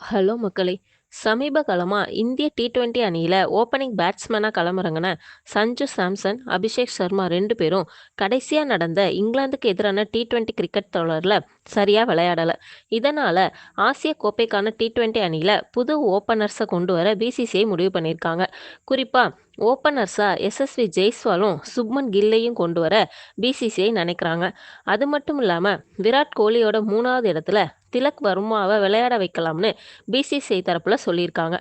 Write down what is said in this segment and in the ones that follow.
Hello மக்களே! சமீப காலமாக இந்திய டி ட்வெண்ட்டி அணியில் ஓப்பனிங் பேட்ஸ்மேனாக களமிறங்குன சஞ்சு சாம்சன், அபிஷேக் சர்மா ரெண்டு பேரும் கடைசியாக நடந்த இங்கிலாந்துக்கு எதிரான டி-20 கிரிக்கெட் தொடரில் சரியா விளையாடல. இதனால ஆசிய கோப்பைக்கான டி-20 அணியில புது ஓப்பனர்ஸை கொண்டு வர பி.சி.சி.ஐ முடிவு பண்ணியிருக்காங்க. குறிப்பா ஓப்பனர்ஸாக எஸ்.எஸ்.வி. ஜெய்ஸ்வாலும், சுப்மன் கில்லையும் கொண்டு வர பி.சி.சி.ஐ நினைக்கிறாங்க. அது மட்டும் இல்லாமல் விராட் கோலியோட மூணாவது இடத்துல திலக் வர்மாவை விளையாட வைக்கலாம்னு பி.சி.சி.ஐ தரப்பில் சொல்லியிருக்காங்க.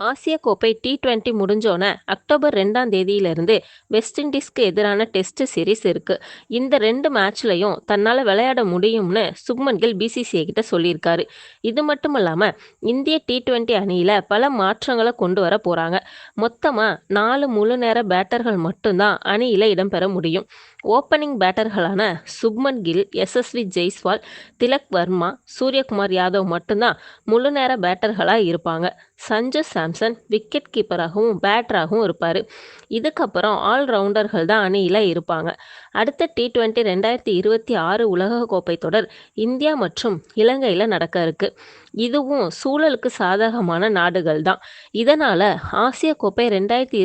ஆசிய கோப்பை டி-20 முடிஞ்சோன அக்டோபர் ரெண்டாம் தேதியிலிருந்து வெஸ்ட் இண்டீஸ்க்கு எதிரான டெஸ்ட் சீரிஸ் இருக்குது இந்த ரெண்டு மேட்ச்லையும் தன்னால் விளையாட முடியும்னு சுப்மன் கில் பி.சி.சி.ஐ கிட்ட சொல்லியிருக்காரு. இது மட்டும் இல்லாமல் இந்திய டி டுவெண்ட்டி அணியில் பல மாற்றங்களை கொண்டு வர போகிறாங்க மொத்தமாக நாலு முழு நேர பேட்டர்கள் மட்டும்தான் அணியில் இடம்பெற முடியும். ஓப்பனிங் பேட்டர்களான சுப்மன் கில், எஸ்.எஸ்.வி. ஜெய்ஸ்வால், திலக் வர்மா, சூரியகுமார் யாதவ் மட்டும்தான் முழு நேர பேட்டர்களாக இருப்பாங்க. சஞ்சு சாம்சன் விக்கெட் கீப்பராகவும், பேட்டராகவும் இருப்பார் இதுக்கப்புறம் ஆல்ரவுண்டர்கள் தான் அணியில் இருப்பாங்க. அடுத்த டி-20 ரெண்டாயிரத்து உலக கோப்பை தொடர் இந்தியா மற்றும் இலங்கையில் நடக்க இருக்கு. இதுவும் சூழலுக்கு சாதகமான நாடுகள் தான். இதனால் ஆசிய கோப்பை ரெண்டாயிரத்து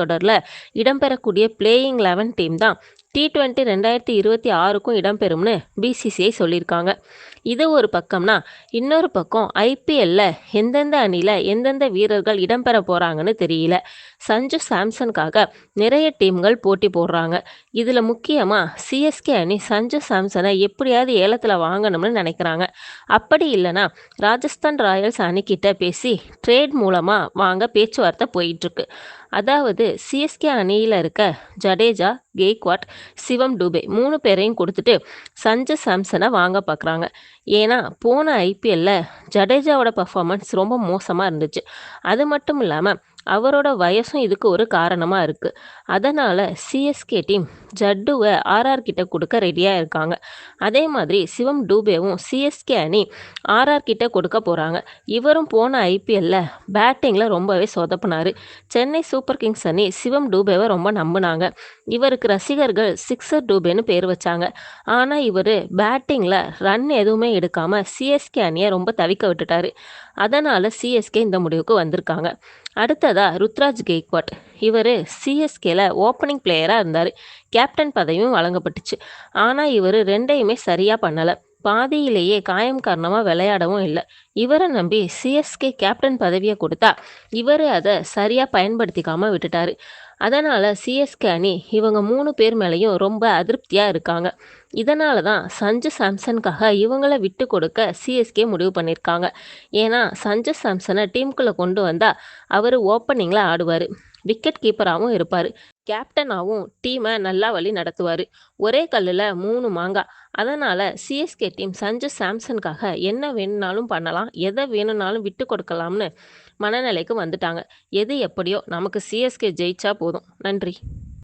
தொடரில் இடம்பெறக்கூடிய பிளேயிங் லெவன் டீம் தான் டி டுவெண்ட்டி ரெண்டாயிரத்தி இருபத்தி ஆறுக்கும் இடம்பெறும்னு பி.சி.சி.ஐ சொல்லியிருக்காங்க. இது ஒரு பக்கம்னா, இன்னொரு பக்கம் ஐ.பி.எல்ல எந்தெந்த அணியில் எந்தெந்த வீரர்கள் இடம்பெற போகிறாங்கன்னு தெரியல. சஞ்சு சாம்சனுக்காக நிறைய டீம்கள் போட்டி போடுறாங்க. இதில் முக்கியமாக சி.எஸ்.கே. அணி சஞ்சு சாம்சனை எப்படியாவது ஏலத்தில் வாங்கணும்னு நினைக்கிறாங்க. அப்படி இல்லைனா ராஜஸ்தான் ராயல்ஸ் அணிக்கிட்ட பேசி ட்ரேட் மூலமாக வாங்க பேச்சுவார்த்தை போயிட்டுருக்கு அதாவது சி.எஸ்.கே. அணியில் இருக்க ஜடேஜா, கேக்வாட் சிவம் டூபே மூணு பேரையும் கொடுத்துட்டு சஞ்சு சாம்சனை வாங்க பார்க்குறாங்க ஏன்னா போன ஐ.பி.எல்ல ஜடேஜாவோட பர்ஃபார்மன்ஸ் ரொம்ப மோசமாக இருந்துச்சு. அது மட்டும் இல்லாமல் அவரோட வயசும் இதுக்கு ஒரு காரணமாக இருக்குது அதனால் சி.எஸ்.கே. Team ஜட்டுவை RR. கிட்ட கொடுக்க ரெடியாக இருக்காங்க. அதே மாதிரி சிவம் டூபேவும் சி.எஸ்.கே. அணி ஆர்.ஆர். கிட்ட கொடுக்க போகிறாங்க இவரும் போன ஐ.பி.எல்ல பேட்டிங்கில் ரொம்பவே சொதப்பினார் சென்னை சூப்பர் கிங்ஸ் அணி சிவம் டூபேவை ரொம்ப நம்பினாங்க இவருக்கு ரசிகர்கள் சிக்ஸர் டூபேன்னு பேர் வச்சாங்க. ஆனால் இவர் பேட்டிங்கில் ரன் எதுவுமே எடுக்காமல் சி.எஸ்.கே. அணியை ரொம்ப தவிக்க விட்டுட்டார் அதனால் சி.எஸ்.கே. இந்த முடிவுக்கு வந்திருக்காங்க. அடுத்ததா ருத்ராஜ் கெய்க்வாட். இவர் சி.எஸ்.கே.ல ஓப்பனிங் பிளேயராக இருந்தார் கேப்டன் பதவியும் வழங்கப்பட்டுச்சு. ஆனால் இவர் ரெண்டையுமே சரியாக பண்ணலை பாதியிலேயே காயம் காரணமாக விளையாடவும் இல்லை இவரை நம்பி சி.எஸ்.கே. கேப்டன் பதவியை கொடுத்தா இவர் அதை சரியாக பயன்படுத்திக்காமல் விட்டுட்டாரு. அதனால் சி.எஸ்.கே. அணி இவங்க மூணு பேர் மேலேயும் ரொம்ப அதிருப்தியாக இருக்காங்க. இதனால தான் சஞ்சு சாம்சனுக்காக இவங்களை விட்டு கொடுக்க சி.எஸ்.கே. முடிவு பண்ணியிருக்காங்க. ஏன்னா சஞ்சு சாம்சனை டீமுக்குள்ளே கொண்டு வந்தால் அவர் ஓப்பனிங்கில் ஆடுவார் விக்கெட் கீப்பராகவும் இருப்பார் கேப்டனாகவும் டீமை நல்லா வழி நடத்துவார் ஒரே கல்லில் மூணு மாங்கா. அதனால் சி.எஸ்.கே. டீம் சஞ்சு சாம்சனுக்காக என்ன வேணும்னாலும் பண்ணலாம், எதை வேணும்னாலும் விட்டு கொடுக்கலாம்னு மனநிலைக்கு வந்துட்டாங்க. எது எப்படியோ நமக்கு சி.எஸ்.கே. ஜெயிச்சா போதும். நன்றி.